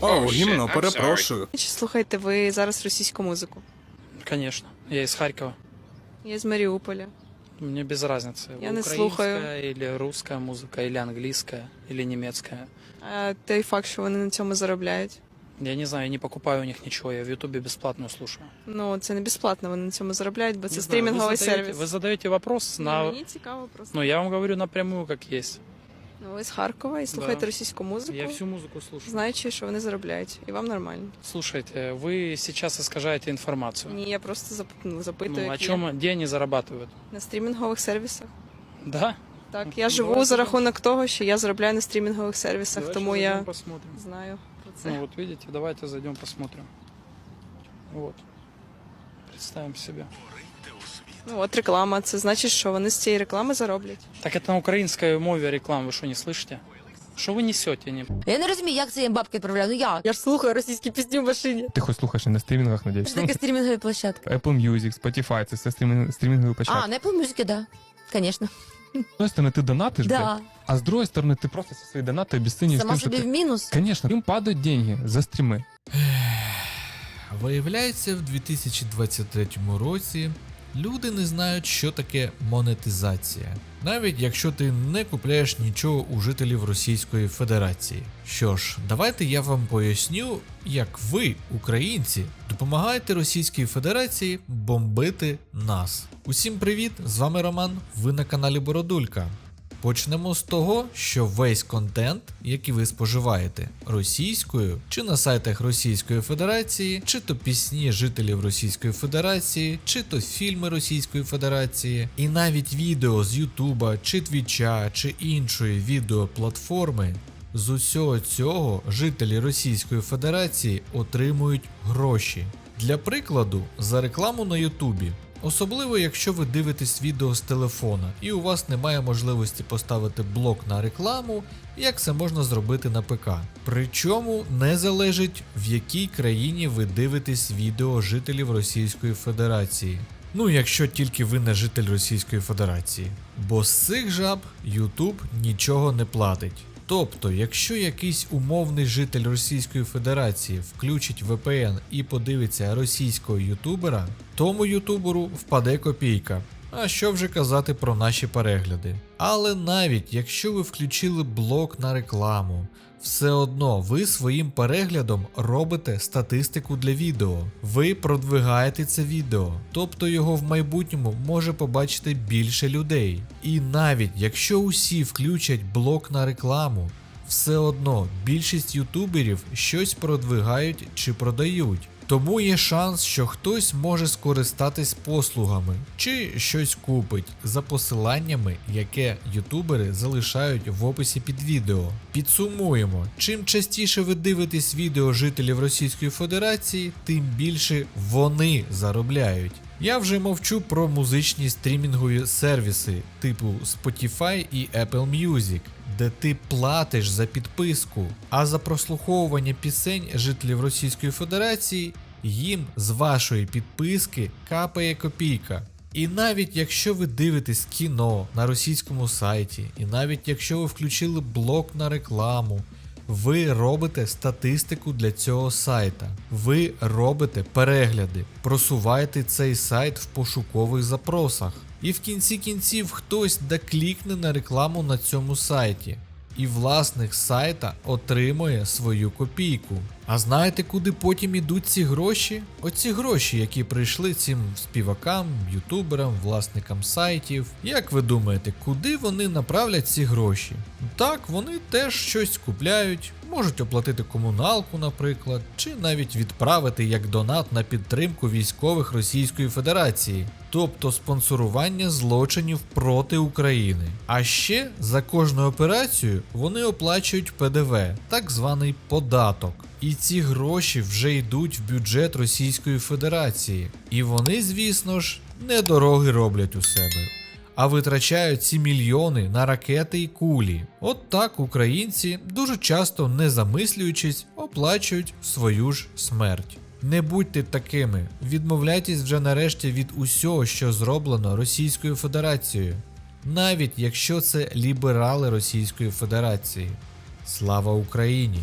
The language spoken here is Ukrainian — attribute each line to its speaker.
Speaker 1: О, гімно, перепрошую.
Speaker 2: Чи слухаєте ви зараз російську музику?
Speaker 3: Конечно. Я из Харькова.
Speaker 2: Я з Маріуполя.
Speaker 3: Мне без разницы.
Speaker 2: Я не
Speaker 3: украинская
Speaker 2: слухаю.
Speaker 3: или русская музыка, или английская, или немецкая.
Speaker 2: А той факт, що вони на цьому заробляють.
Speaker 3: Я не знаю, я не покупаю у них ничего, я в Ютубе бесплатно слушаю.
Speaker 2: Ну, це не безплатно, вони на цьому заробляють, бо це
Speaker 3: Не знаю,
Speaker 2: стрімінговий
Speaker 3: вы задаете-
Speaker 2: сервіс.
Speaker 3: Вы задаете вопрос
Speaker 2: Ні,
Speaker 3: на...
Speaker 2: Мені цікаво просто.
Speaker 3: Ну, я вам говорю напрямую, как есть.
Speaker 2: Ну, ви з Харкова і слухаєте
Speaker 3: Да.
Speaker 2: російську музику,
Speaker 3: Я всю музыку слушаю.
Speaker 2: знаючи, що вони заробляють, і вам нормально.
Speaker 3: Слушайте, вы сейчас искажаете информацию.
Speaker 2: Ні, я просто зап... ну, запитую,
Speaker 3: Ну, о
Speaker 2: як є.
Speaker 3: чем, где они зарабатывают?
Speaker 2: на стрімінгових сервісах.
Speaker 3: Да?
Speaker 2: Так,
Speaker 3: Ну,
Speaker 2: я живу
Speaker 3: давайте
Speaker 2: за
Speaker 3: так.
Speaker 2: рахунок того, що я заробляю на стрімінгових сервісах,
Speaker 3: Давайте
Speaker 2: тому
Speaker 3: зайдем
Speaker 2: я
Speaker 3: посмотрим.
Speaker 2: знаю про це.
Speaker 3: Ну вот видите, давайте зайдем посмотрим. Вот. Представим себе.
Speaker 2: Ну от реклама, це значить, що вони з цієї реклами зароблять.
Speaker 3: Так это на украинской мове реклама, вы что, не слышите? Что вы несете? Не...
Speaker 4: Я не розумію, як це їм бабки відправляю. Ну як? Я ж слухаю російські пісні в машині.
Speaker 5: Ти хоч слухаєш і на стрімінгах,
Speaker 4: Що
Speaker 5: надіюсь?
Speaker 4: таке стрімінгові площадки?
Speaker 5: Apple Music, Spotify, це все стрімінг, стрімінгові
Speaker 4: А,
Speaker 5: площадки.
Speaker 4: на Apple Music, да. Звісно.
Speaker 5: З одної сторони ти донатиш,
Speaker 4: Да.
Speaker 5: блядь, а з другої сторони ти просто зі свої донати обіцінюєш
Speaker 4: Сама
Speaker 5: тим, що
Speaker 4: собі в
Speaker 5: ти...
Speaker 4: мінус.
Speaker 5: Конечно, їм падають деньги за стріми.
Speaker 6: Виявляється, в 2023 році люди не знають, що таке монетизація, навіть якщо ти не купляєш нічого у жителів Російської Федерації. Що ж, давайте я вам поясню, як ви, українці, допомагаєте Російській Федерації бомбити нас. Усім привіт! З вами Роман. Ви на каналі Бородулька. Почнемо з того, що весь контент, який ви споживаєте російською, чи на сайтах Російської Федерації, чи то пісні жителів Російської Федерації, чи то фільми Російської Федерації, і навіть відео з Ютуба, чи Твіча, чи іншої відеоплатформи. З усього цього жителі Російської Федерації отримують гроші. Для прикладу, за рекламу на Ютубі. Особливо, якщо ви дивитесь відео з телефона і у вас немає можливості поставити блок на рекламу, як це можна зробити на ПК. Причому не залежить в якій країні ви дивитесь відео жителів Російської Федерації. Ну, якщо тільки ви не житель Російської Федерації. Бо з цих жаб YouTube нічого не платить. Тобто, якщо якийсь умовний житель Російської Федерації включить VPN і подивиться російського ютубера, тому ютуберу впаде копійка. А що вже казати про наші перегляди. Але навіть якщо ви включили блок на рекламу, все одно ви своїм переглядом робите статистику для відео. Ви продвигаєте це відео, тобто його в майбутньому може побачити більше людей. І навіть якщо усі включать блок на рекламу, все одно більшість ютуберів щось продвигають чи продають. Тому є шанс, що хтось може скористатись послугами чи щось купить за посиланнями, яке ютубери залишають в описі під відео. Підсумуємо, чим частіше ви дивитесь відео жителів Російської Федерації, тим більше вони заробляють. Я вже мовчу про музичні стрімінгові сервіси типу Spotify і Apple Music, де ти платиш за підписку, а за прослуховування пісень жителів Російської Федерації їм з вашої підписки капає копійка. І навіть якщо ви дивитесь кіно на російському сайті, і навіть якщо ви включили блок на рекламу, ви робите статистику для цього сайта. Ви робите перегляди, просуваєте цей сайт в пошукових запросах. І в кінці кінців хтось доклікне на рекламу на цьому сайті. І власник сайта отримує свою копійку. А знаєте, куди потім ідуть ці гроші? Оці гроші, які прийшли цим співакам, ютуберам, власникам сайтів. Як ви думаєте, куди вони направлять ці гроші? Так, вони теж щось купляють, можуть оплатити комуналку, наприклад, чи навіть відправити як донат на підтримку військових Російської Федерації, тобто спонсорування злочинів проти України. А ще за кожну операцію вони оплачують ПДВ, так званий податок. І ці гроші вже йдуть в бюджет Російської Федерації. І вони, звісно ж, не дороги роблять у себе а витрачають ці мільйони на ракети і кулі. От так українці, дуже часто не замислюючись, оплачують свою ж смерть. Не будьте такими, відмовляйтесь вже нарешті від усього, що зроблено Російською Федерацією, навіть якщо це ліберали Російської Федерації. Слава Україні!